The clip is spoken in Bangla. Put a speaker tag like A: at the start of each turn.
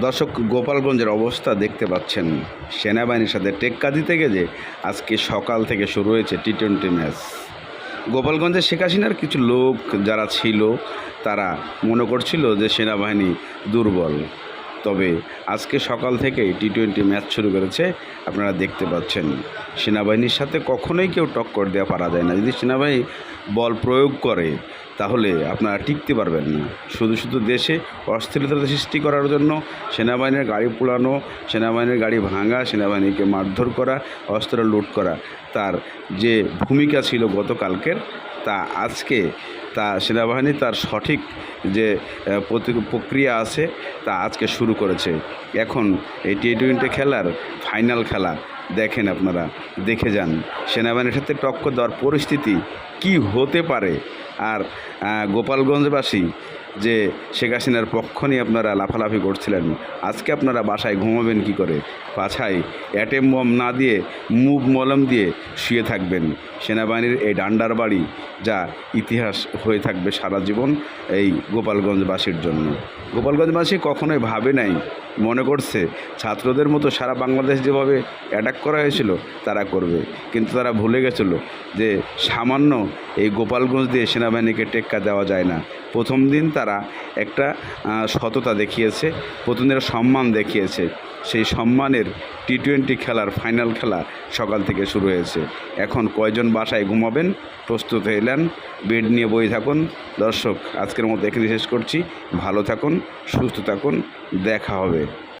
A: দর্শক, গোপালগঞ্জের অবস্থা দেখতে পাচ্ছেন। সেনাবাহিনীর সাথে টেক্কা দিতে গেলে আজকে সকাল থেকে শুরু হয়েছে টি টোয়েন্টি ম্যাচ। গোপালগঞ্জে শেখ হাসিনার কিছু লোক যারা ছিল, তারা মনে করছিল যে সেনাবাহিনী দুর্বল। তবে আজকে সকাল থেকেই টি টোয়েন্টি ম্যাচ শুরু করেছে, আপনারা দেখতে পাচ্ছেন। সেনাবাহিনীর সাথে কখনোই কেউ টক্কর দেওয়া পারা যায় না। যদি সেনাবাহিনী বল প্রয়োগ করে, তাহলে আপনারা টিকতে পারবেন না। শুধু শুধু দেশে অস্থিরতা সৃষ্টি করার জন্য সেনাবাহিনীর গাড়ি পোড়ানো, সেনাবাহিনীর গাড়ি ভাঙা, সেনাবাহিনীকে মারধর করা, অস্ত্র লুট করা, তার যে ভূমিকা ছিল গতকালকের তা আজকে তা সেনাবাহিনী তার সঠিক যে প্রক্রিয়া আছে তা আজকে শুরু করেছে। এখন এই টি টোয়েন্টি খেলার ফাইনাল খেলা দেখেন আপনারা, দেখে যান। সেনাবাহিনীর সাথে টক্কর দেওয়ার পরিস্থিতি কি হতে পারে? আর গোপালগঞ্জবাসী যে শেখ হাসিনার পক্ষ নিয়ে আপনারা লাফালাফি করছিলেন, আজকে আপনারা বাসায় ঘুমাবেন কি করে? পাছায় অ্যাটেম বম না দিয়ে, মুভ মলম দিয়ে শুয়ে থাকবেন। সেনাবাহিনীর এই ডান্ডার বাড়ি যা ইতিহাস হয়ে থাকবে সারা জীবন এই গোপালগঞ্জবাসীর জন্য। গোপালগঞ্জবাসী কখনোই ভাবে নাই, মনে করছে ছাত্রদের মতো সারা বাংলাদেশ যেভাবে অ্যাটাক করা হয়েছিল তারা করবে। কিন্তু তারা ভুলে গেছিল যে সামান্য এই গোপালগঞ্জ দিয়ে সেনাবাহিনীকে টেক্কা দেওয়া যায় না। প্রথম দিন তারা একটা সততা দেখিয়েছে প্রথম দিন সম্মান দেখিয়েছে। সেই সম্মানের টি টোয়েন্টি খেলার ফাইনাল খেলা সকাল থেকে শুরু হয়েছে। এখন কয়জন বাসায় ঘুমাবেন? প্রস্তুত হইলেন বেড নিয়ে বই থাকুন। দর্শক, আজকের মতো এখানে শেষ করছি। ভালো থাকুন, সুস্থ থাকুন, দেখা হবে।